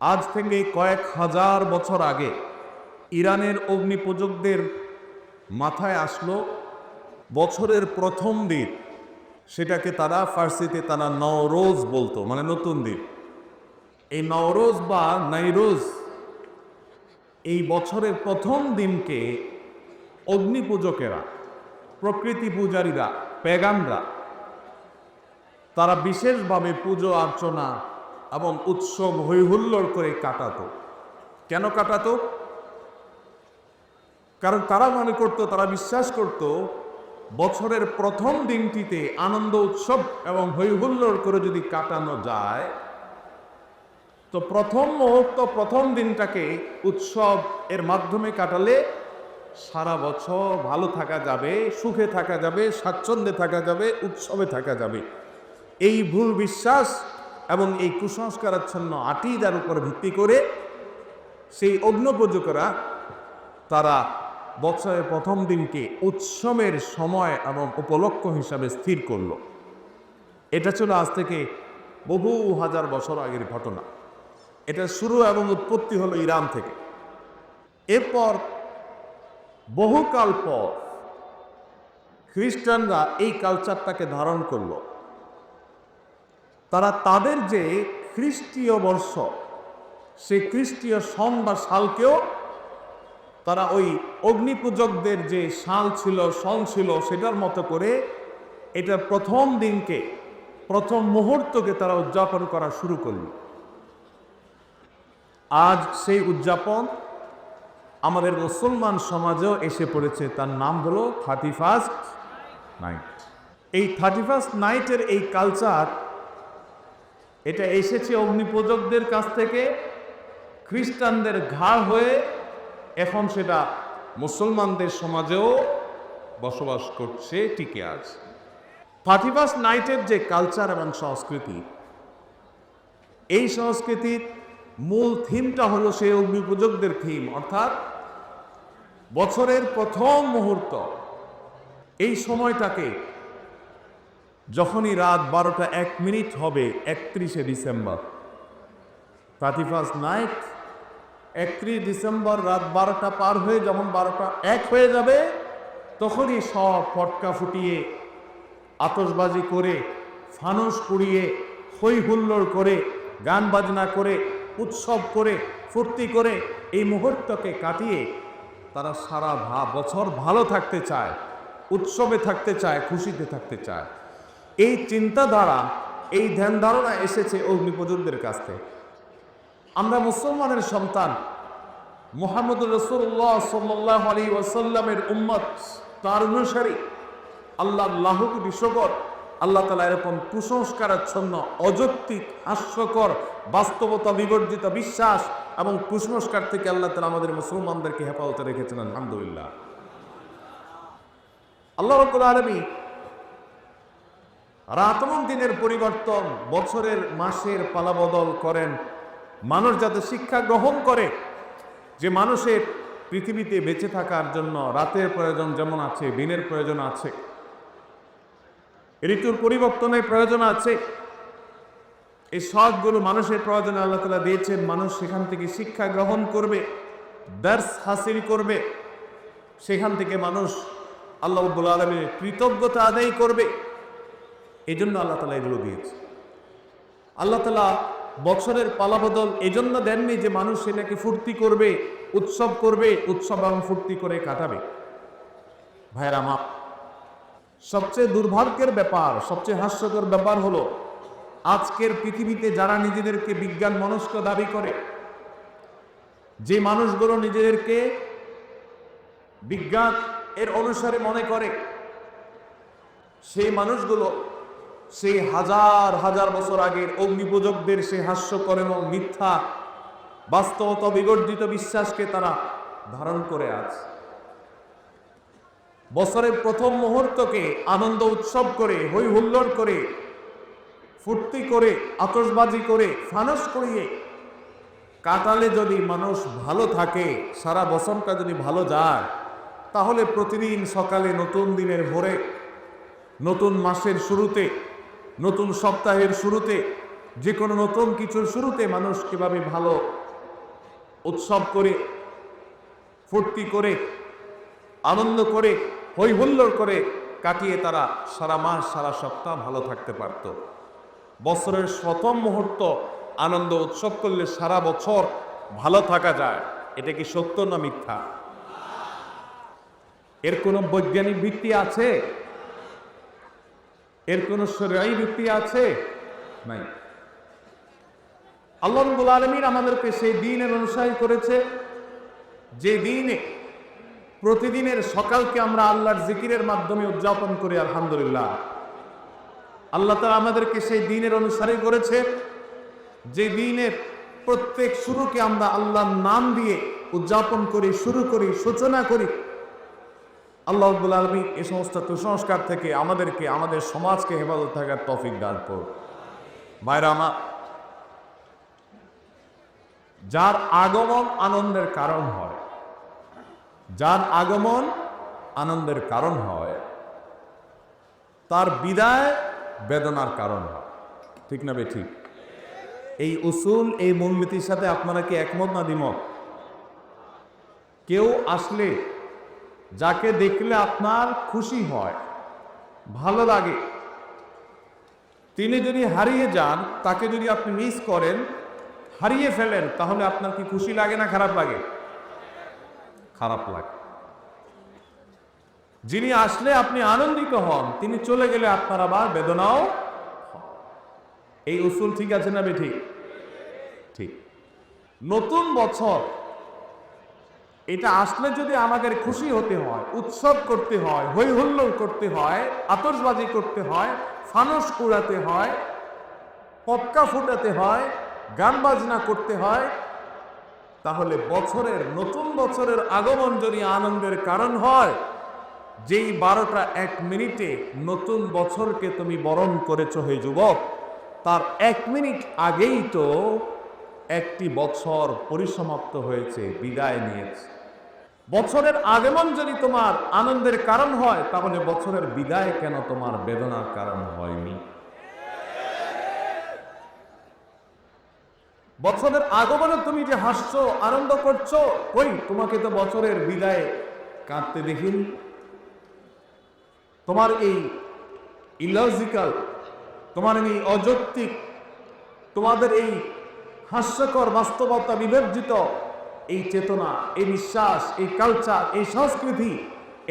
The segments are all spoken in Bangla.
আজ থেকে কয়েক হাজার বছর আগে ইরানের অগ্নিপূজকদের মাথায় আসলো বছরের প্রথম দিন। সেটাকে তারা ফার্সিতে তারা নওরোজ বলতো মানে নতুন দিন। এই নওরোজ বা নাইরোজ এই বছরের প্রথম দিনকে অগ্নিপূজকেরা, প্রকৃতি পূজারীরা পেগানরা তারা বিশেষভাবে পুজো অর্চনা এবং উৎসব হৈহুল্লোড় করে কাটাতো। কেন কাটাতো? কারণ তারা মনে করত, তারা বিশ্বাস করত, বছরের প্রথম দিনটিতে আনন্দ উৎসব এবং হৈহুল্লোড় করে যদি কাটানো যায়, তো প্রথম মুহূর্ত, প্রথম দিনটাকে উৎসব এর মাধ্যমে কাটালে সারা বছর ভালো থাকা যাবে, সুখে থাকা যাবে, স্বাচ্ছন্দ্যে থাকা যাবে, উৎসবে থাকা যাবে। এই ভুল বিশ্বাস এবং এই কুসংস্কারাচ্ছন্ন আটি আটিদার উপর ভিত্তি করে সেই অগ্নপূজকরা তারা বছরের প্রথম দিনকে উৎসবের সময় এবং উপলক্ষ হিসাবে স্থির করল। এটা ছিল আজ থেকে বহু হাজার বছর আগের ঘটনা। এটা শুরু এবং উৎপত্তি হলো ইরান থেকে। এরপর বহুকাল পর খ্রিস্টানরা এই কালচারটাকে ধারণ করল। তারা তাদের যে খ্রিস্টীয় বর্ষ, সেই খ্রিস্টীয় সন বা সালকেও তারা ওই অগ্নিপূজকদের যে সাল ছিল, সন ছিল, সেটার মতো করে এটা প্রথম দিনকে, প্রথম মুহূর্তকে তারা উদযাপন করা শুরু করল। আজ সেই উদযাপন আমাদের মুসলমান সমাজেও এসে পড়েছে। তার নাম হলো থার্টি ফার্স্ট নাইট। এই থার্টি ফার্স্ট নাইটের এই কালচার এটা এসেছে অগ্নিপূজকদের কাছ থেকে। খ্রিস্টানদের ঘাড় হয়ে এখন সেটা মুসলমানদের সমাজেও বসবাস করছে, টিকে আছে। ফার্স্ট নাইটের যে কালচার এবং সংস্কৃতি, এই সংস্কৃতির মূল থিমটা হলো সেই অগ্নিপূজকদের থিম, অর্থাৎ বছরের প্রথম মুহূর্ত। এই সময়টাকে যখনই রাত বারোটা এক মিনিট হবে, একত্রিশে ডিসেম্বর। থার্টি ফার্স্ট নাইট একত্রিশ ডিসেম্বর রাত বারোটা পার হয়ে যখন বারোটা এক হয়ে যাবে, তখনই সব ফটকা ফুটিয়ে আতসবাজি করে, ফানুস পুড়িয়ে হই হুল্লোড় করে, গান বাজনা করে, উৎসব করে, ফুর্তি করে এই মুহূর্তকে কাটিয়ে তারা সারা বছর ভালো থাকতে চায়, উৎসবে থাকতে চায়, খুশিতে থাকতে চায়। এই চিন্তাধারা, এই ধ্যান ধারণা এসেছে অগ্নিপজনদের কাছ থেকে। আমরা মুসলমানের সন্তান মোহাম্মদ রসুল্লাহ সাল্লাহ আলী ওয়াসাল্লামের উম্মত, তার অনুসারী। আল্লাহ লাহুক বিশ্বকর, আল্লাহ তালা এরকম কুসংস্কারাচ্ছন্ন অযৌক্তিক, হাস্যকর, বাস্তবতা বিবর্জিত বিশ্বাস এবং কুসংস্কার থেকে আল্লাহ তালা আমাদের মুসলমানদেরকে হেফাজতে রেখেছেন, আলহামদুলিল্লাহ। আল্লাহ রব্বুল আলমী রাত এবং দিনের পরিবর্তন বছরের মাসের পালাবদল করেন। মানুষ যাতে শিক্ষা গ্রহণ করে, যে মানুষের পৃথিবীতে বেঁচে থাকার জন্য রাতের প্রয়োজন যেমন আছে, দিনের প্রয়োজন আছে। ঋতুর পরিবর্তনের প্রয়োজন আছে। এই সবগুলো মানুষের প্রয়োজন আল্লাহ তালা দিয়েছেন, মানুষ সেখান থেকে শিক্ষা গ্রহণ করবে দার্স হাসিল করবে। সেখান থেকে মানুষ আল্লাহ রব্বুল আলমীর কৃতজ্ঞতা আদায় করবে। এই জন্য আল্লাহ তালা এগুলো দিয়েছে। আল্লাহ তালা বছরের পালাবদল এই জন্য দেননি যে মানুষ সেটাকে ফুর্তি করবে, উৎসব করবে, উৎসব এবং ফুর্তি করে কাটাবে। ভাইয়ের আমার, সবচেয়ে দুর্ভাগ্যের ব্যাপার, সবচেয়ে হাস্যকর ব্যাপার হলো, আজকের পৃথিবীতে যারা নিজেদেরকে বিজ্ঞান মনস্ক দাবি করে, যে মানুষগুলো নিজেদেরকে বিজ্ঞান এর অনুসারে মনে করে, সেই মানুষগুলো সেই হাজার হাজার বছর আগের অগ্নিপূজকদের সেই হাস্যকর এবং মিথ্যা, বাস্তবতা বিগর্জিত বিশ্বাসকে তারা ধারণ করে আছে বছরের প্রথম মুহূর্তকে আনন্দ উৎসব করে হই হুল্লোড় করে, ফুর্তি করে আতসবাজি করে, ফানস করিয়ে কাটালে যদি মানুষ ভালো থাকে, সারা বছরটা যদি ভালো যায়, তাহলে প্রতিদিন সকালে নতুন দিনের ভোরে, নতুন মাসের শুরুতে নতুন সপ্তাহের শুরুতে যে কোনো নতুন কিছুর শুরুতে মানুষ কীভাবে ভালো উৎসব করে, ফুর্তি করে, আনন্দ করে হই হুল্লোড় করে কাটিয়ে তারা সারা মাস, সারা সপ্তাহ ভালো থাকতে পারত। বছরের প্রথম মুহূর্ত আনন্দ উৎসব করলে সারা বছর ভালো থাকা যায়। এটা কি সত্য না মিথ্যা? এর কোনো বৈজ্ঞানিক ভিত্তি আছে? এর কোনো শরীরাই ভিত্তি আছে? নাই। আল্লাহ রব্বুল আলমীর আমাদেরকে সেই দিনের অনুসারী করেছে, যে দিনে প্রতিদিনের সকালকে আমরা আল্লাহর জিকিরের মাধ্যমে উদযাপন করি, আলহামদুলিল্লাহ। আল্লাহ তালা আমাদেরকে সেই দিনের অনুসারী করেছে, যে দিনের প্রত্যেক শুরুকে আমরা আল্লাহর নাম দিয়ে উদযাপন করি, শুরু করি, সূচনা করি আল্লাহ রব্বুল আলমী এই সমস্ত কুসংস্কার থেকে আমাদেরকে, আমাদের সমাজকে হেফাজত থাকার তফিক দান করুন। ভাইরা আমার, যার আগমন আনন্দের কারণ হয়, যার আগমন আনন্দের কারণ হয়, তার বিদায় বেদনার কারণ হয়। ঠিক না বে ঠিক? এই উসুল, এই মূলনীতির সাথে আপনারা কি একমত না দ্বিমত? কেউ আসলে যাকে দেখলে আপনার খুশি হয়, ভালো লাগে। তিনি যদি হারিয়ে যান, তাকে যদি আপনি মিস করেন, হারিয়ে ফেলেন, তাহলে আপনার কি খুশি লাগে না খারাপ লাগে? খারাপ লাগে। যিনি আসলে আপনি আনন্দিত হন, তিনি চলে গেলে আপনার আবার বেদনাও এই উসুল ঠিক আছে না বেঠিক ঠিক। নতুন বছর এটা আসলে যদি আমাদের খুশি হতে হয়, উৎসব করতে হয় হই হুল্লোড় করতে হয়, আতশবাজি করতে হয়, ফানস কুড়াতে হয় পটকা ফুটাতে হয়, গান বাজনা করতে হয়, তাহলে বছরের, নতুন বছরের আগমন যদি আনন্দের কারণ হয়, যেই বারোটা এক মিনিটে নতুন বছরকে তুমি বরণ করেছ হে যুবক, তার এক মিনিট আগেই তো একটি বছর পরিসমাপ্ত হয়েছে, বিদায় নিয়েছে। বছরের আগমন যদি তোমার আনন্দের কারণ হয়, তাহলে বছরের বিদায় কেন তোমার বেদনার কারণ হয়নি? বছরের আগমনে তুমি যে হাসছো, আনন্দ করছ, কই তোমাকে তো বছরের বিদায়ে কাঁদতে দেখিনি। তোমার এই ইলজিক্যাল তোমার এই অযৌক্তিক, তোমাদের এই হাস্যকর বাস্তবতা বিবর্জিত এই চেতনা, এই বিশ্বাস, এই কালচার এই সংস্কৃতি,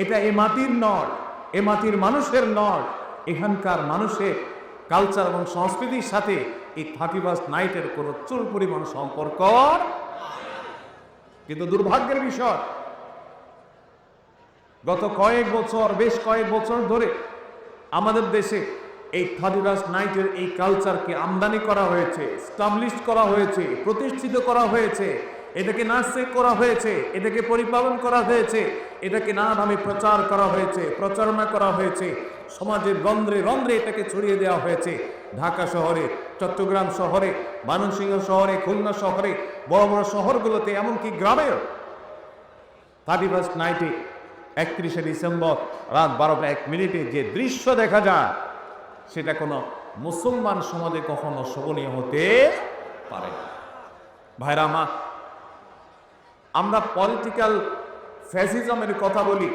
এটা এ মাটির নয় এ মাটির মানুষের নয় এখানকার মানুষের কালচার এবং সংস্কৃতির সাথে এই থার্টি ফার্স্ট নাইটের কোনো চুল পরিমাণ সম্পর্ক কিন্তু দুর্ভাগ্যের বিষয়, গত কয়েক বছর, বেশ কয়েক বছর ধরে আমাদের দেশে এই থার্টি ফার্স্ট নাইটের এই কালচারকে আমদানি করা হয়েছে স্টাবলিশ করা হয়েছে, প্রতিষ্ঠিত করা হয়েছে। এটাকে নার্সে করা হয়েছে এটাকে পরিপালন করা হয়েছে এটাকে নানাভাবে প্রচার করা হয়েছে, প্রচারণা করা হয়েছে, সমাজের রন্ধ্রে রন্ধ্রে এটাকে ছড়িয়ে দেওয়া হয়েছে। ঢাকা শহরে, চট্টগ্রাম শহরে ময়মনসিংহ শহরে, খুলনা শহরে, বড় বড় শহরগুলোতে, এমনকি গ্রামেও। থার্টি ফার্স্ট নাইটে একত্রিশে ডিসেম্বর, রাত বারোটা এক মিনিটে যে দৃশ্য দেখা যায়, সেটা কোনো মুসলমান সমাজে কখনো শোভনীয় হতে পারে না। ভাইরা আমার আমরা পলিটিক্যাল ফ্যাসিজমের কথা বলি,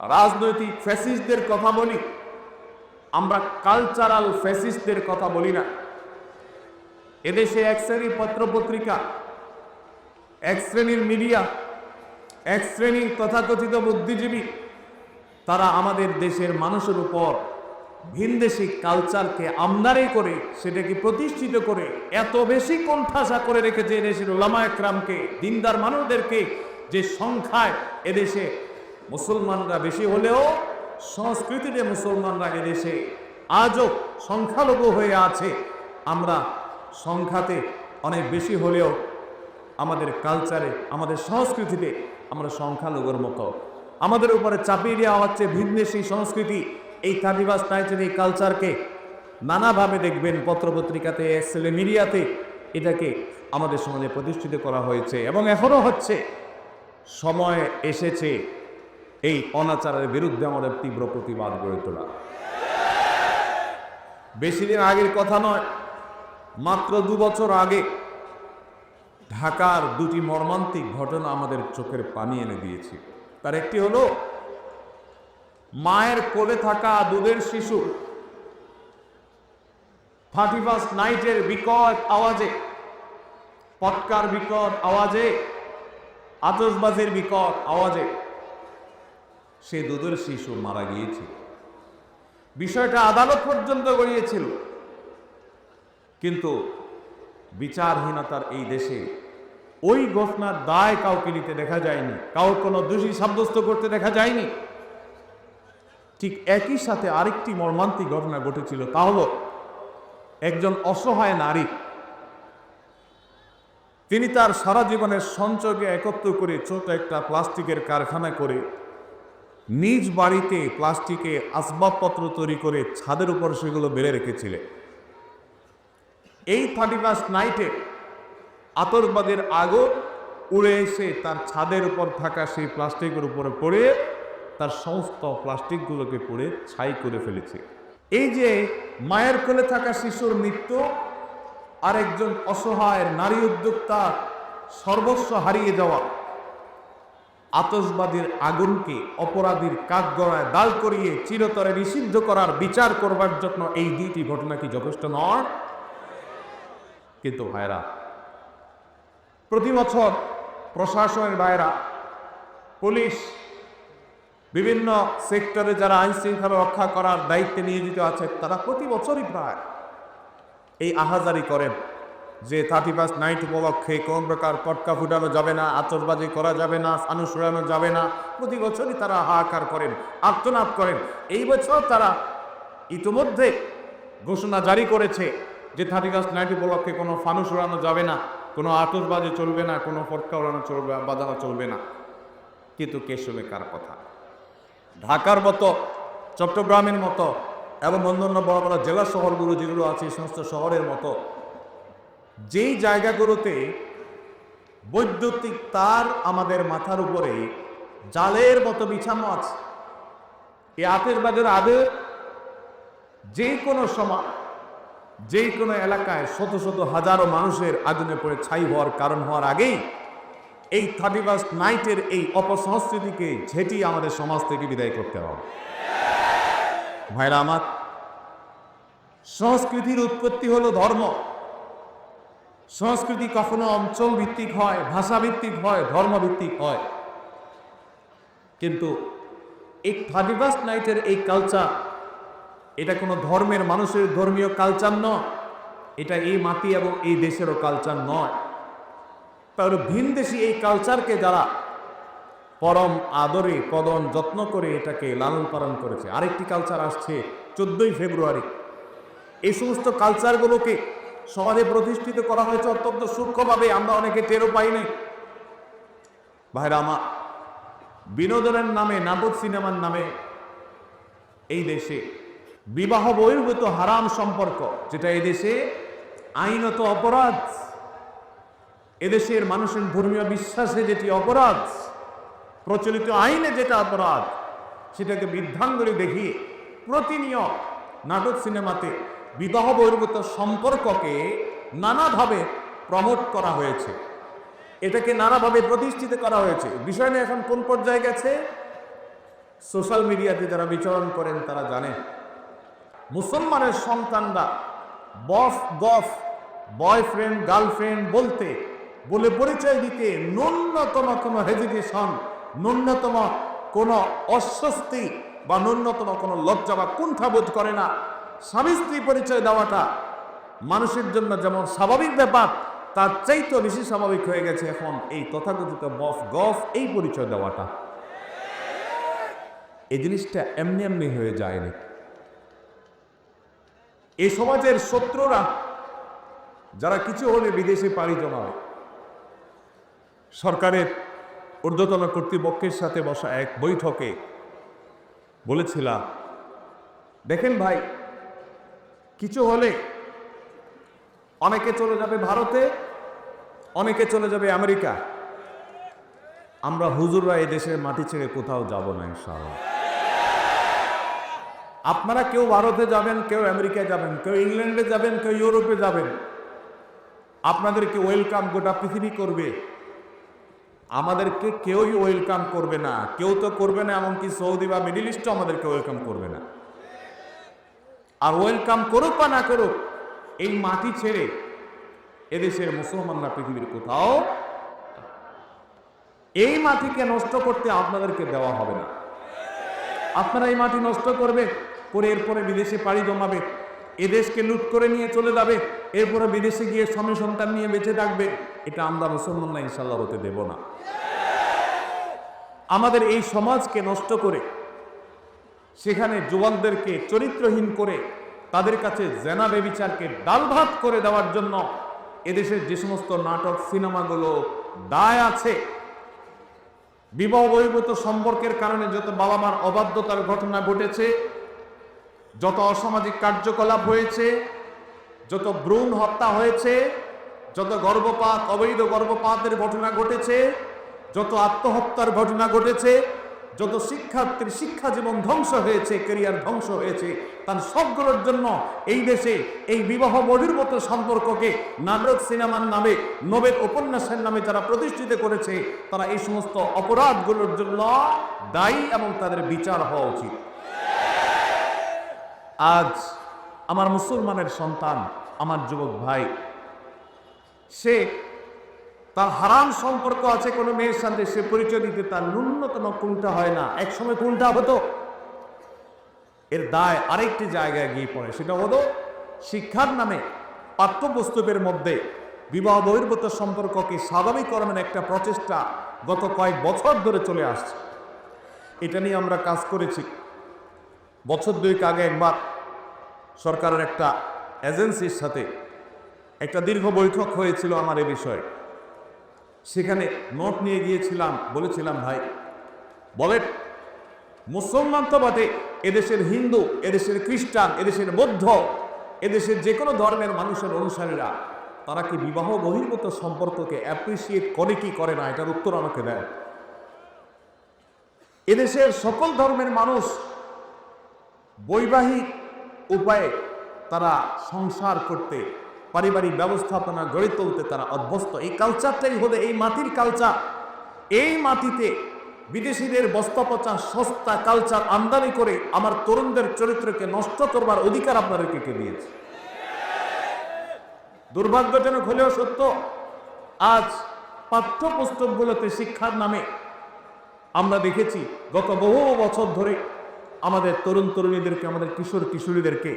রাজনৈতিক ফ্যাসিস্টদের কথা বলি, আমরা কালচারাল ফ্যাসিস্টদের কথা বলি না। এদেশে এক শ্রেণির পত্রপত্রিকা, এক শ্রেণির মিডিয়া, এক শ্রেণির তথাকথিত বুদ্ধিজীবী, তারা আমাদের দেশের মানুষের উপর ভিনদেশি কালচারকে আমদানি করে সেটাকে প্রতিষ্ঠিত করে এত বেশি কণ্ঠাসা করে রেখেছে এদেশের ওলামা একরামকে, দিনদার মানুষদেরকে, যে সংখ্যায় এদেশে মুসলমানরা বেশি হলেও সংস্কৃতিতে মুসলমানরা এদেশে আজও সংখ্যালঘু হয়ে আছে। আমরা সংখ্যাতে অনেক বেশি হলেও আমাদের কালচারে, আমাদের সংস্কৃতিতে আমরা সংখ্যালঘুর মতো। আমাদের উপরে চাপিয়ে দেওয়া হচ্ছে ভিন্দেশী সংস্কৃতি। এই থার্টিবাস নাইটের এই কালচারকে নানাভাবে দেখবেন পত্রপত্রিকাতে এক্সেলে মিডিয়াতে। এটাকে আমাদের সমাজে প্রতিষ্ঠিত করা হয়েছে এবং এখনও হচ্ছে। সময় এসেছে এই অনাচারের বিরুদ্ধে আমাদের তীব্র প্রতিবাদ গড়ে তোলা। বেশি দিন আগের কথা নয়, মাত্র দু বছর আগে ঢাকার দুটি মর্মান্তিক ঘটনা আমাদের চোখের পানি এনে দিয়েছে। তার একটি হলো মায়ের কোলে থাকা দুধের শিশু। থার্টি ফার্স্ট নাইটের বিকট আওয়াজে পটকার বিকট আওয়াজে, আতসবাজির বিকট আওয়াজে সে দুধের শিশু মারা গিয়েছে বিষয়টা আদালত পর্যন্ত গড়িয়েছিল। কিন্তু বিচারহীনতার এই দেশে ওই ঘটনার দায় কাউকে নিতে দেখা যায়নি। কাউ কোনো দোষী সাব্যস্ত করতে দেখা যায়নি। ঠিক একই সাথে আরেকটি মর্মান্তিক ঘটনা ঘটেছিল, তা হলো একজন অসহায় নারী। তিনি তার সারা জীবনের সঞ্চয়কে একত্র করে ছোট একটা প্লাস্টিকের কারখানা করে নিজ বাড়িতে প্লাস্টিকে আসবাবপত্র তৈরি করে ছাদের উপর সেগুলো বেড়ে রেখেছিলেন। এই থার্টি ফার্স্ট নাইটে আতঙ্কবাদের আগো উড়ে এসে তার ছাদের উপর থাকা সেই প্লাস্টিকের উপরে পড়ে তার সমস্ত প্লাস্টিকগুলোকে পড়ে ছাই করে ফেলেছে। এই যে মায়ের কোলে থাকা শিশুর মৃত্যু আর একজন অসহায় নারী উদ্যোক্তা সর্বস্ব হারিয়ে যাওয়া আতসবাদীর আগুনকে অপরাধীর কাকগড়ায় দাল করিয়ে চিরতরে নিষিদ্ধ করার বিচার করবার জন্য এই দুইটি ঘটনা কি যথেষ্ট নয়? কিন্তু ভাইরা প্রতি বছর প্রশাসনের ভাইরা পুলিশ বিভিন্ন সেক্টরে যারা আইন শৃঙ্খলা রক্ষা করার দায়িত্বে নিয়োজিত আছে, তারা প্রতি বছরই প্রায় এই আহাজারি করেন যে থার্টি ফার্স্ট নাইট উপলক্ষে কোন প্রকার পটকা ফুটানো যাবে না আতসবাজি করা যাবে না ফানুস উড়ানো যাবে না, প্রতি বছরই তারা হাহাকার করেন, আর্তনাদ করেন। এই বছর তারা ইতিমধ্যে ঘোষণা জারি করেছে যে থার্টি ফার্স্ট নাইট উপলক্ষে কোনো ফানুস উড়ানো যাবে না, কোনো আতসবাজি চলবে না, কোনো পটকা উড়ানো চলবে বাজানো চলবে না। কিন্তু কে শুনে কার কথা? ঢাকার মতো, চট্টগ্রামের মতো এবং অন্যান্য বড় বড় জেলা শহরগুলো যেগুলো আছে, এই সমস্ত শহরের মতো, যেই জায়গাগুলোতে বৈদ্যুতিক তার আমাদের মাথার উপরে জালের মতো বিছানো আছে, এই আতেশবাদের আগে যে কোনো সময়, যে কোনো এলাকায় শত শত হাজারো মানুষের আগুনে পড়ে ছাই হওয়ার কারণ হওয়ার আগেই এই থার্টি ফার্স্ট নাইটের এই অপসংস্কৃতিকে ঝেঁটিয়ে আমাদের সমাজ থেকে বিদায় করতে হবে। ভাইরা আমার, সংস্কৃতির উৎপত্তি হলো ধর্ম। সংস্কৃতি কখনো অঞ্চল ভিত্তিক হয়, ভাষা ভিত্তিক হয়, ধর্ম ভিত্তিক হয়। কিন্তু এই থার্টি ফার্স্ট নাইটের এই কালচার, এটা কোনো ধর্মের মানুষের ধর্মীয় কালচার নয়। এটা এই মাটি এবং এই দেশেরও কালচার নয়। তাহলে ভিনদেশি এই কালচারকে যারা পরম আদরে, পদন যত্ন করে এটাকে লালন পালন করেছে। আরেকটি কালচার আসছে চোদ্দই ফেব্রুয়ারি। এই সমস্ত কালচারগুলোকে সমাজে প্রতিষ্ঠিত করা হয়েছে অত্যন্ত সূক্ষ্মভাবে। আমরা অনেকে টেরও পাইনি। ভাইরা, আমার বিনোদনের নামে নাটক সিনেমার নামে এই দেশে বিবাহ বহির্ভূত হারাম সম্পর্ক, যেটা এই দেশে আইনত অপরাধ। এদেশের মানুষের ধর্মীয় বিশ্বাসে যেটি অপরাধ, প্রচলিত আইনে যেটা অপরাধ, সেটাকে বৃদ্ধাঙ্গুলি দেখিয়ে প্রতিনিয়ত নাটক সিনেমাতে বিবাহ বহির্ভূত সম্পর্ককে নানাভাবে প্রমোট করা হয়েছে। এটাকে নানাভাবে প্রতিষ্ঠিত করা হয়েছে। বিষয় নিয়ে এখন কোন পর্যায়ে গেছে? সোশ্যাল মিডিয়াতে যারা বিচরণ করেন, তারা জানেন। মুসলমানের সন্তানরা বফ গফ বয়ফ্রেন্ড, গার্লফ্রেন্ড বলতে বলে পরিচয় দিতে ন্যূনতম কোনো হেজিটেশন ন্যূনতম কোনো অস্বস্তি বা ন্যূনতম কোনো লজ্জা বা কুণ্ঠাবোধ করে না। স্বামী স্ত্রী পরিচয় দেওয়াটা মানুষের জন্য যেমন স্বাভাবিক ব্যাপার, তার চাইতে বেশি স্বাভাবিক হয়ে গেছে এখন এই তথাকথিত বফ গফ এই পরিচয় দেওয়াটা। এই জিনিসটা এমনি এমনি হয়ে যায়নি। এই সমাজের শত্রুরা, যারা কিছু হলে বিদেশে পাড়ি জমাবে সরকারের ঊর্ধ্বতন কর্তৃপক্ষের সাথে বসা এক বৈঠকে বলেছিলাম, দেখেন ভাই, কিছু হলে অনেকে চলে যাবে ভারতে, অনেকে চলে যাবে আমেরিকা। আমরা হুজুররা এই দেশের মাটি ছেড়ে কোথাও যাব না, ইনশাআল্লাহ। আপনারা কেউ ভারতে যাবেন, কেউ আমেরিকায় যাবেন, কেউ ইংল্যান্ডে যাবেন, কেউ ইউরোপে যাবেন। আপনাদেরকে ওয়েলকাম গোটা পৃথিবী করবে। আমাদেরকে কেউই ওয়েলকাম করবে না। কেউ তো করবে না, এমনকি সৌদি বা মিডিল ইস্টও আমাদেরকে ওয়েলকাম করবে না। আর ওয়েলকাম করুক বা না করুক, এই মাটি ছেড়ে এদেশের মুসলমানরা পৃথিবীর কোথাও এই মাটিকে নষ্ট করতে আপনাদেরকে দেওয়া হবে না। আপনারা এই মাটি নষ্ট করবে, করে এরপরে বিদেশে পাড়ি জমাবে, এদেশকে লুট করে নিয়ে চলে যাবে, এরপরে বিদেশে গিয়ে স্বামী সন্তান নিয়ে বেঁচে থাকবে। এটা আমরা মুসলমানরা ইনশাল্লাহ হতে দেব না। আমাদের এই সমাজকে নষ্ট করে, সেখানে যুবকদেরকে চরিত্রহীন করে, তাদের কাছে জেনা বেবিচারকে ডাল ভাত করে দেওয়ার জন্য এদেশের যে সমস্ত নাটক, সিনেমাগুলো দায় আছে। বিবাহ বহির্ভূত সম্পর্কের কারণে যত বাবা মার অবাধ্যতার ঘটনা ঘটেছে, যত অসামাজিক কার্যকলাপ হয়েছে, যত ভ্রূণ হত্যা হয়েছে যত গর্ভপাত, অবৈধ গর্ভপাতের ঘটনা ঘটেছে, যত আত্মহত্যার ঘটনা ঘটেছে, যত শিক্ষার্থীর শিক্ষা জীবন ধ্বংস হয়েছে কেরিয়ার ধ্বংস হয়েছে, তার সবগুলোর জন্য এই দেশে এই বিবাহ বহির্ভূত সম্পর্ককে নাটক সিনেমার নামে, নোবেল উপন্যাসের নামে যারা প্রতিষ্ঠিত করেছে, তারা এই সমস্ত অপরাধগুলোর জন্য দায়ী এবং তাদের বিচার হওয়া উচিত। আজ আমার মুসলমানের সন্তান, আমার যুবক ভাই সে তার হারাম সম্পর্ক আছে, কোনো মেয়ের সাথে সে পরিচয় দিতে তার ন্যূনতম কোনটা হয় না? একসময় কোনটা হতো? এর দায় আরেকটি জায়গায় গিয়ে পড়ে, সেটা হলো শিক্ষার নামে পাঠ্যপুস্তকের মধ্যে বিবাহ বহির্ভূত সম্পর্ককে স্বাভাবিকরণের একটা প্রচেষ্টা গত কয়েক বছর ধরে চলে আসছে। এটা নিয়ে আমরা কাজ করেছি। বছর দুয়েক আগে একবার সরকারের একটা এজেন্সির সাথে একটা দীর্ঘ বৈঠক হয়েছিল আমার এ বিষয়ে। সেখানে নোট নিয়ে গিয়েছিলাম, বলেছিলাম, ভাই, বলেন, মুসলমান তো বটে, এদেশের হিন্দু, এদেশের খ্রিস্টান, এদেশের বৌদ্ধ, এদেশের যে কোনো ধর্মের মানুষের অনুসারীরা, তারা কি বিবাহ বহির্ভূত সম্পর্ককে অ্যাপ্রিসিয়েট করে কি করে না? এটার উত্তর আমাকে দেয় এদেশের সকল ধর্মের মানুষ বৈবাহিক উপায়ে তারা সংসার করতে পারিবারিক ব্যবস্থাপনা গড়ে তুলতে তারা অভ্যস্ত। এই কালচারটাই হলো এই মাটির কালচার এই মাটিতে বিদেশিদের বস্তাপচা সস্তা কালচার আমদানি করে আমার তরুণদের চরিত্রকে নষ্ট করবার অধিকার আপনাদেরকে কে দিয়েছে? দুর্ভাগ্যজনক হলেও সত্য, আজ পাঠ্যপুস্তকগুলোতে শিক্ষার নামে আমরা দেখেছি, গত বহু বছর ধরে আমাদের তরুণ তরুণীদেরকে আমাদের কিশোর কিশোরীদেরকে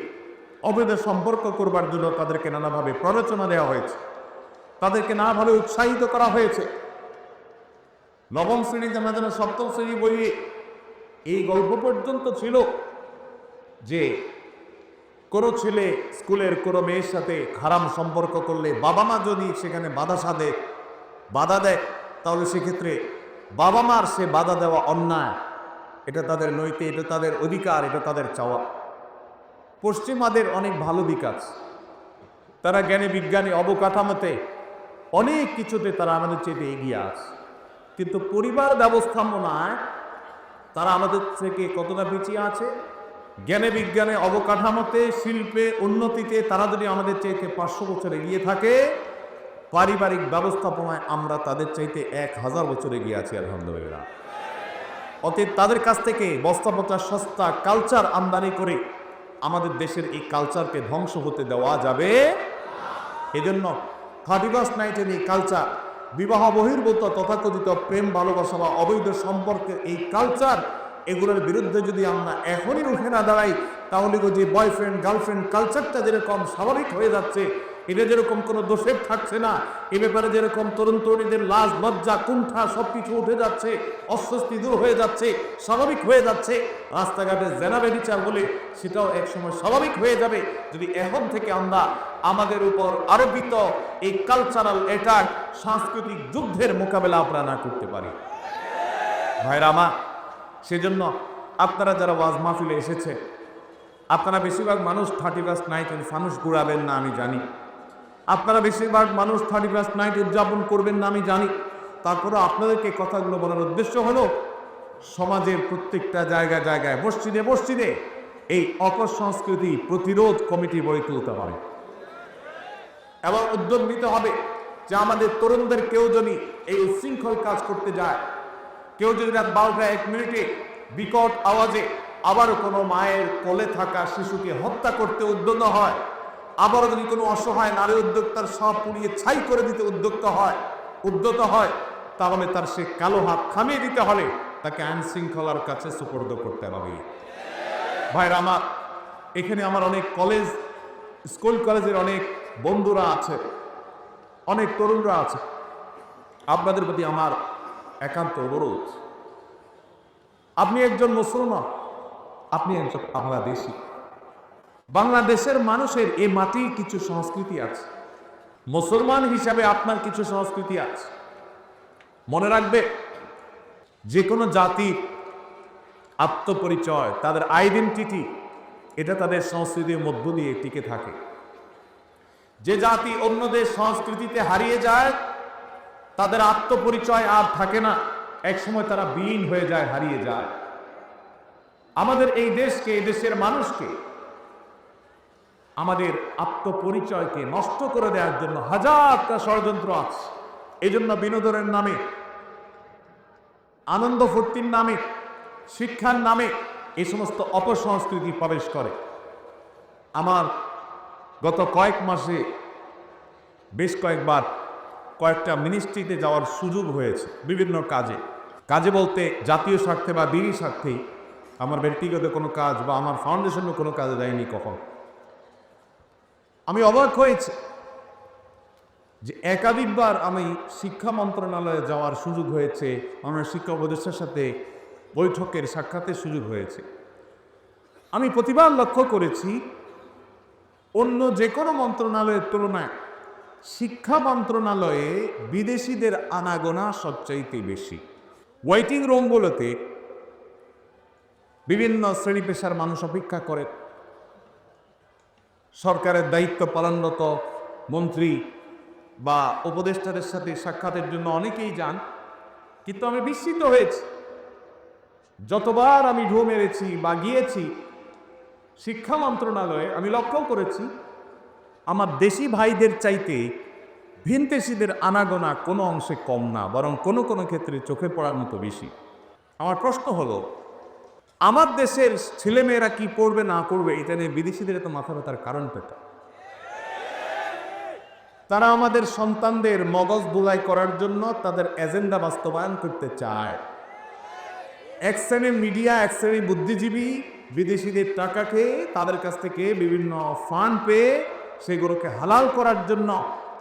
অবৈধ সম্পর্ক করবার জন্য তাদেরকে নানাভাবে প্ররোচনা দেওয়া হয়েছে। তাদেরকে নানাভাবে উৎসাহিত করা হয়েছে। নবম শ্রেণীতে আমরা যেন সপ্তম শ্রেণি বইয়ে এই গল্প পর্যন্ত ছিল যে কোনো ছেলে স্কুলের কোনো মেয়ের সাথে খারাপ সম্পর্ক করলে বাবা মা যদি সেখানে বাধা সাধে, বাধা দেয়, তাহলে সেক্ষেত্রে বাবা মার সে বাধা দেওয়া অন্যায়। এটা তাদের নৈতে এটা তাদের অধিকার, এটা তাদের চাওয়া। পশ্চিমাদের অনেক ভালো আছে। তারা জ্ঞানে বিজ্ঞানে অবকাঠামোতে অনেক কিছুতে তারা আমাদের চেয়ে এগিয়ে আছে। কিন্তু পরিবার ব্যবস্থাপনায় তারা আমাদের থেকে কতটা পিছিয়ে আছে? জ্ঞানে বিজ্ঞানে অবকাঠামোতে, শিল্পে উন্নতিতে তারা যদি আমাদের চাইতে পাঁচশো বছর এগিয়ে থাকে, পারিবারিক ব্যবস্থাপনায় আমরা তাদের চাইতে এক হাজার বছর এগিয়ে আছি, আলহামদুলিল্লাহ। অতএব তাদের কাছ থেকে বস্তাপচা সস্তা কালচার আমদানি করে আমাদের দেশের এই কালচারকে ধ্বংস হতে দেওয়া যাবে এজন্য থার্টিবাস নাইটের এই কালচার বিবাহ বহির্ভূত তথাকথিত প্রেম, ভালোবাসা বা অবৈধ সম্পর্কের এই কালচার এগুলোর বিরুদ্ধে যদি আমরা এখনই উঠে না দাঁড়াই, তাহলে যে বয়ফ্রেন্ড গার্লফ্রেন্ড কালচারটা যেরকম স্বাভাবিক হয়ে যাচ্ছে এটা যেরকম কোনো দোষের থাকছে না, এ ব্যাপারে যেরকম তরুণ তরুণীদের লাজ, লজ্জা, কুণ্ঠা সব কিছু উঠে যাচ্ছে, অস্বস্তি দূর হয়ে যাচ্ছে, স্বাভাবিক হয়ে যাচ্ছে, রাস্তাঘাটে জেনাবে বিচার বলে সেটাও একসময় স্বাভাবিক হয়ে যাবে। যদি এখন থেকে আমরা আমাদের উপর আরোপিত এই কালচারাল অ্যাটাক সাংস্কৃতিক যুদ্ধের মোকাবেলা আমরা না করতে পারি। ভাইরা আমার, সেজন্য আপনারা যারা ওয়াজ মাহফিলে এসেছে আপনারা বেশিরভাগ মানুষ থার্টি ফার্স্ট নাইট ফানুস ঘুরাবেন না, আমি জানি। আপনারা বেশিরভাগ মানুষ থার্টি ফার্স্ট নাইট উদযাপন করবেন না, আমি জানি। তারপরে আপনাদেরকে কথাগুলো বলার উদ্দেশ্য হলো, সমাজের প্রত্যেকটা জায়গায় জায়গায়, মসজিদে মসজিদে এই অপসংস্কৃতি প্রতিরোধ কমিটি গড়ে তুলতে হবে। এবং উদ্যোগ নিতে হবে যে আমাদের তরুণদের কেউ যদি এই উচ্ছৃঙ্খল কাজ করতে যায়, কেউ যদি রাত বারোটা এক মিনিটে বিকট আওয়াজে আবারও কোনো মায়ের কোলে থাকা শিশুকে হত্যা করতে উদ্যত হয় আবারও যদি কোনো অসহায় নারী উদ্যোক্তার সব পুড়িয়ে ছাই করে দিতে উদ্যোক্ত হয়, উদ্যত হয়, তাহলে তার সে কালো হাত থামিয়ে দিতে হলে তাকে আইন শৃঙ্খলার কাছে সুপর্দ করতে হবে। ভাইরা আমার, এখানে আমার অনেক কলেজ, স্কুল কলেজের অনেক বন্ধুরা আছে, অনেক তরুণরা আছে। আপনাদের প্রতি আমার একান্ত অনুরোধ। আপনি একজন মুসলমান, আপনি একজন বাংলাদেশি। বাংলাদেশের মানুষের এই মাটির কিছু সংস্কৃতি আছে। মুসলমান হিসাবে আপনার কিছু সংস্কৃতি আছে। মনে রাখবে যে কোনো জাতির আত্মপরিচয়, তাদের আইডেন্টিটি এটা তাদের সংস্কৃতির মধ্য দিয়ে টিকে থাকে। যে জাতি অন্যদের সংস্কৃতিতে হারিয়ে যায়, তাদের আত্মপরিচয় আর থাকে না। একসময় তারা বিলীন হয়ে যায়, হারিয়ে যায়। আমাদের এই দেশকে, এই দেশের মানুষকে আমাদের আত্মপরিচয়কে নষ্ট করে দেওয়ার জন্য হাজারটা ষড়যন্ত্র আছে। এই জন্য বিনোদনের নামে, আনন্দ ফুর্তির নামে, শিক্ষার নামে এই সমস্ত অপসংস্কৃতি প্রবেশ করে। আমার গত কয়েক মাসে বেশ কয়েকবার কয়েকটা মিনিস্ট্রিতে যাওয়ার সুযোগ হয়েছে বিভিন্ন কাজে। কাজে বলতে জাতীয় স্বার্থে বা দিনই স্বার্থেই আমার ব্যক্তিগত কোনো কাজ বা আমার ফাউন্ডেশনের কোনো কাজে দেয়নি কখন। আমি অবাক হয়েছি যে একাধিকবার আমি শিক্ষা মন্ত্রণালয়ে যাওয়ার সুযোগ হয়েছে আমার শিক্ষা উপদেষ্টার সাথে বৈঠকের সাক্ষাতের সুযোগ হয়েছে। আমি প্রতিবার লক্ষ্য করেছি, অন্য যে কোনো মন্ত্রণালয়ের তুলনায় শিক্ষা মন্ত্রণালয়ে বিদেশিদের আনাগোনা সবচাইতে বেশি। ওয়েটিং রুমগুলোতে বিভিন্ন শ্রেণি পেশার মানুষ অপেক্ষা করে সরকারের দায়িত্ব পালনরত মন্ত্রী বা উপদেষ্টাদের সাথে সাক্ষাতের জন্য অনেকেই যান, কিন্তু আমি বিস্মিত হয়েছি। যতবার আমি ঢো মেরেছি বা গিয়েছি, শিক্ষা মন্ত্রণালয়ে আমি লক্ষ্য করেছি, আমার দেশি ভাইদের চাইতে ভিনদেশিদের আনাগোনা কোনো অংশে কম না, বরং কোনো কোনো ক্ষেত্রে চোখে পড়ার মতো বেশি। আমার প্রশ্ন হলো আমার দেশের ছেলেমেয়েরা কি পড়বে, না করবে এটা নিয়ে বিদেশিদের এত মাথা ব্যথার কারণ পেত তারা আমাদের সন্তানদের মগজ বুলাই করার জন্য তাদের এজেন্ডা বাস্তবায়ন করতে চায়। এক শ্রেণির মিডিয়া, এক শ্রেণির বুদ্ধিজীবী বিদেশিদের টাকা খেয়ে তাদের কাছ থেকে বিভিন্ন ফান্ড পেয়ে সেগুলোকে হালাল করার জন্য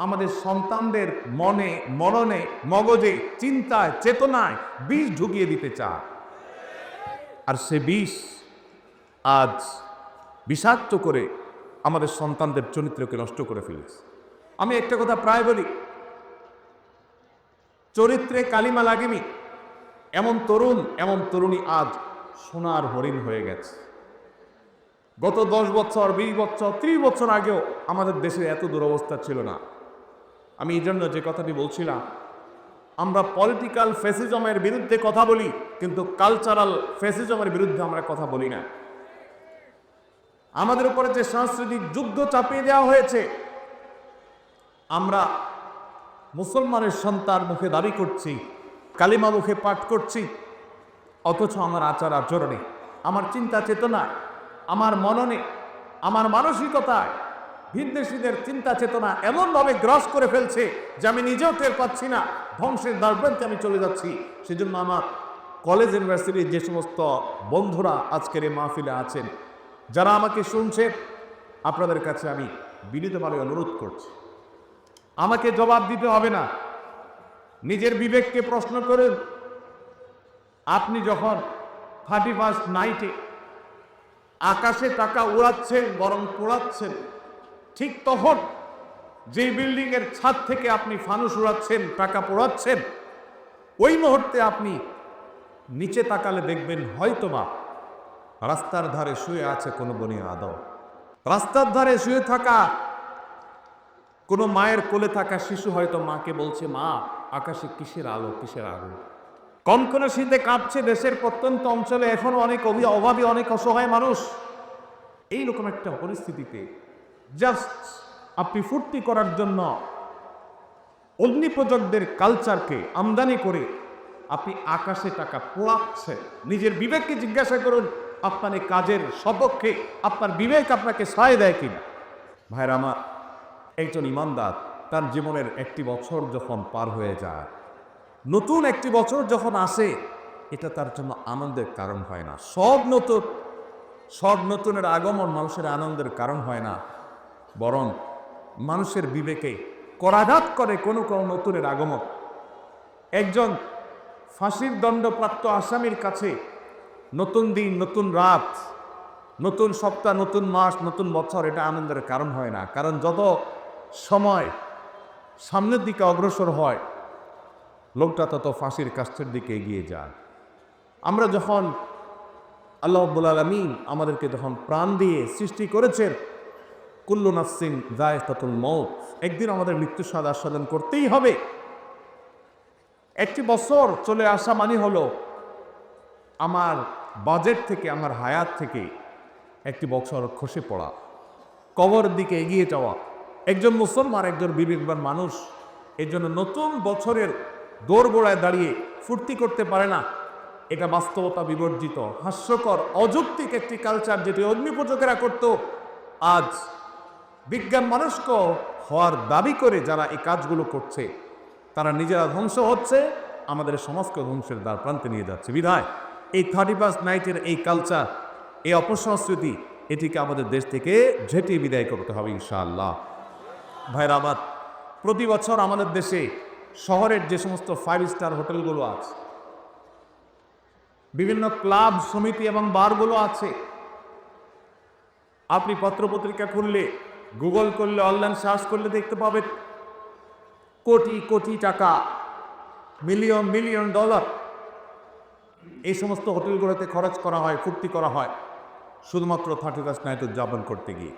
আমাদের সন্তানদের মনে মননে মগজে, চিন্তায়, চেতনায় বিষ ঢুকিয়ে দিতে চায়। আর সে বিষ আজ বিষাক্ত করে আমাদের সন্তানদের চরিত্রকে নষ্ট করে ফেলেছে। আমি একটা কথা প্রায় বলি, চরিত্রে কালিমা লাগেনি, এমন তরুণ, এমন তরুণী আজ সোনার হরিণ হয়ে গেছে। গত দশ বছর, বিশ বছর, ত্রিশ বছর আগেও আমাদের দেশে এত দুরবস্থা ছিল না। আমি এই জন্য যে কথাটি বলছিলাম আমরা পলিটিক্যাল ফেসিজমের বিরুদ্ধে কথা বলি, কিন্তু কালচারাল ফেসিজমের বিরুদ্ধে আমরা কথা বলি না। আমাদের উপরে যে সাংস্কৃতিক যুদ্ধ চাপিয়ে দেওয়া হয়েছে, আমরা মুসলমানের সন্তান মুখে দাবি করছি, কালিমা মুখে পাঠ করছি, অথচ আমার আচার আচরণে, আমার চিন্তা চেতনায়, আমার মননে, আমার মানসিকতায় ভিনদেশীদের চিন্তা চেতনা এমনভাবে গ্রাস করে ফেলছে যে আমি নিজেও টের পাচ্ছি না। ধ্বংসের দ্বারপ্রান্তে আমি চলে যাচ্ছি। সেজন্য আমার কলেজ, ইউনিভার্সিটির যে সমস্ত বন্ধুরা আজকের এই মাহফিলে আছেন, যারা আমাকে শুনছে আপনাদের কাছে আমি বিনীতভাবে অনুরোধ করছি। আমাকে জবাব দিতে হবে না। নিজের বিবেককে প্রশ্ন করেন। আপনি যখন থার্টি ফার্স্ট নাইটে আকাশে টাকা উড়াচ্ছেন, বরং পোড়াচ্ছেন ঠিক তখন যে বিল্ডিং এর ছাদ থেকে আপনি ফানুস উড়াচ্ছেন, টাকা পোড়াচ্ছেন, ওই মুহূর্তে আপনি নিচে তাকালে দেখবেন হয়তো হয়তোবা রাস্তার ধারে শুয়ে আছে কোনো বনি আদম। রাস্তার ধারে শুয়ে থাকা কোনো মায়ের কোলে থাকা শিশু হয়তো মাকে বলছে, মা, আকাশে কিসের আলো কিসের আলো কনকনে শীতে কাঁপছে দেশের প্রত্যন্ত অঞ্চলে, এখনও অনেক অভি, অভাবী, অনেক অসহায় মানুষ। এইরকম একটা পরিস্থিতিতে জাস্ট আপনি ফুর্তি করার জন্য অগ্নিপ্রযোগদের কালচারকে আমদানি করে আপনি আকাশে টাকা পোড়াচ্ছেন নিজের বিবেককে জিজ্ঞাসা করুন, আপনার এই কাজের সপক্ষে আপনার বিবেক আপনাকে সায় দেয় কিনা? ভাইরা আমার, একজন ইমানদার তার জীবনের একটি বছর যখন পার হয়ে যায়, নতুন একটি বছর যখন আসে, এটা তার জন্য আনন্দের কারণ হয় না। সব নতুন, সব নতুনের আগমন মানুষের আনন্দের কারণ হয় না। বরং মানুষের বিবেকে করাঘাত করে কোনো কোনো নতুনের আগমন। একজন ফাঁসির দণ্ডপ্রাপ্ত আসামির কাছে নতুন দিন, নতুন রাত, নতুন সপ্তাহ, নতুন মাস, নতুন বছর, এটা আনন্দের কারণ হয় না। কারণ যত সময় সামনের দিকে অগ্রসর হয়, লোকটা তত ফাঁসির কাছের দিকে এগিয়ে যায়। আমরা যখন আল্লাহ আব্বুল আলমিন আমাদেরকে যখন প্রাণ দিয়ে সৃষ্টি করেছেন কুল্লু নাসিন জায়তাতুল মৌত একদিন আমাদের মৃত্যু স্বাদ আস্বাদন করতেই হবে। একটি বছর চলে আসা মানে হলো, আমার বাজেট থেকে, আমার হায়াত থেকে একটি বছর খসে পড়া কবর দিকে এগিয়ে যাওয়া। একজন মুসলমান, একজন বিবেকবান মানুষ এর জন্য নতুন বছরের দৌড়গোড়ায় দাঁড়িয়ে ফুর্তি করতে পারে না। এটা বাস্তবতা বিবর্জিত, হাস্যকর, অযৌক্তিক একটি কালচার যেটি অগ্নিপূজকেরা করত, আজ বিজ্ঞান মানুষক হওয়ার দাবি করে যারা এই কাজগুলো করছে, তারা নিজেরা ধ্বংস হচ্ছে, আমাদের সমাজকে ধ্বংসের দ্বার প্রান্তে নিয়ে যাচ্ছে। বিধায়, এই থার্টি ফার্স্ট নাইটের এই কালচার এই অপসংস্কৃতি, এটিকে আমাদের দেশ থেকে ঝেঁটিয়ে বিদায় করতে হবে ইনশাআল্লাহ। ভাইরা আমার, প্রতি বছর আমাদের দেশে শহরের যে সমস্ত ফাইভ স্টার হোটেলগুলো আছে, বিভিন্ন ক্লাব, সমিতি এবং বারগুলো আছে, আপনি পত্রপত্রিকা খুললে গুগল করলে অনলাইন সার্চ করলে দেখতে পাবেন কোটি কোটি টাকা মিলিয়ন মিলিয়ন ডলার এই সমস্ত হোটেলগুলোতে খরচ করা হয়, ফুর্তি করা হয়, শুধুমাত্র থার্টি ফার্স্ট নাইট উদযাপন করতে গিয়ে।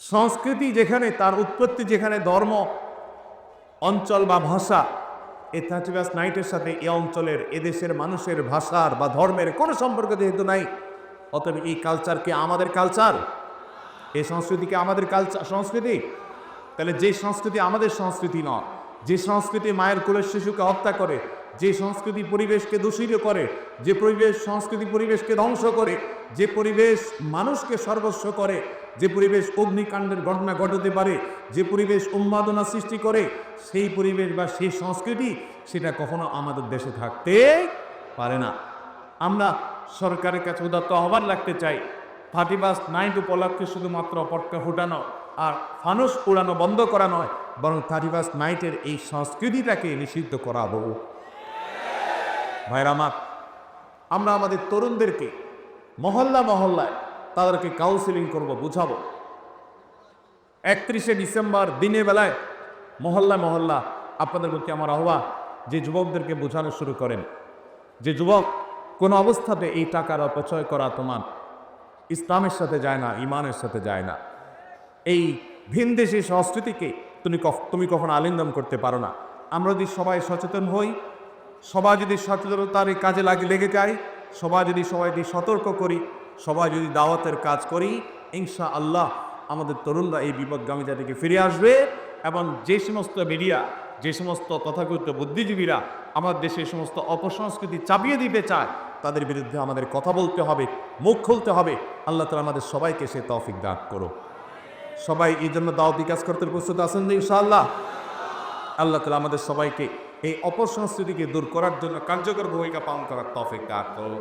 সংস্কৃতি যেখানে, তার উৎপত্তি যেখানে, ধর্ম, অঞ্চল বা ভাষা, এই থার্টি ফার্স্ট নাইটের সাথে এ অঞ্চলের এদেশের মানুষের ভাষার বা ধর্মের কোনো সম্পর্ক যেহেতু নাই, অতএব এই কালচার কি আমাদের কালচার এই সংস্কৃতি কি আমাদের কালচার সংস্কৃতি? তাহলে যে সংস্কৃতি আমাদের সংস্কৃতি নয়, যে সংস্কৃতি মায়ের কোলের শিশুকে হত্যা করে, যে সংস্কৃতি পরিবেশকে দূষিত করে, যে পরিবেশ, সংস্কৃতি পরিবেশকে ধ্বংস করে, যে পরিবেশ মানুষকে সর্বস্ব করে, যে পরিবেশ অগ্নিকাণ্ডের ঘটনা ঘটাতে পারে, যে পরিবেশ উন্মাদনা সৃষ্টি করে, সেই পরিবেশ বা সেই সংস্কৃতি সেটা কখনো আমাদের দেশে থাকতে পারে না। আমরা সরকারের কাছে উদাত্ত আহ্বান রাখতে চাই ফার্স্ট নাইট উপলক্ষে শুধুমাত্র পটকা ফুটানো আর ফানুস উড়ানো বন্ধ করা নয়, বরং থার্টি ফার্স্ট নাইটের এই সংস্কৃতিটাকে নিষিদ্ধ করাবো। ভাইরা আমার, আমরা আমাদের তরুণদেরকে মহল্লা মহল্লায় তাদেরকে কাউন্সিলিং করব, বুঝাবো। একত্রিশে ডিসেম্বর দিনের বেলায় মহল্লা মহল্লা আপনাদের প্রতি আমার আহ্বান, যে যুবকদেরকে বোঝানো শুরু করেন। যে যুবক কোনো অবস্থাতে এই টাকার অপচয় করা তোমার ইসলামের সাথে যায় না ইমানের সাথে যায় না। এই ভিনদেশি সংস্কৃতিকে তুমি তুমি কখনো আলিঙ্গন করতে পারো না। আমরা যদি সবাই সচেতন হই, সবাই যদি সচেতনতার এই কাজে লাগে, লেগে যায়, সবাই যদি সবাইকে সতর্ক করি, সবাই যদি দাওয়াতের কাজ করি ইনশা আল্লাহ আমাদের তরুণরা এই বিপদগামিতা থেকে ফিরে আসবে এবং যে সমস্ত মিডিয়া, যে সমস্ত তথাকথিত বুদ্ধিজীবীরা আমার দেশে সমস্ত অপসংস্কৃতি চাপিয়ে দিতে চায় তাদের বিরুদ্ধে আমাদের কথা বলতে হবে, মুখ খুলতে হবে। আল্লাহ তালা আমাদের সবাইকে সে তৌফিক দান করো সবাই এই জন্য দাও বিকাশ করতে প্রস্তুত আছেন ইনশাআল্লাহ? আল্লাহ তালা আমাদের সবাইকে এই অপসংস্কৃতিকে দূর করার জন্য কার্যকর ভূমিকা পালন করার তফিক দান করো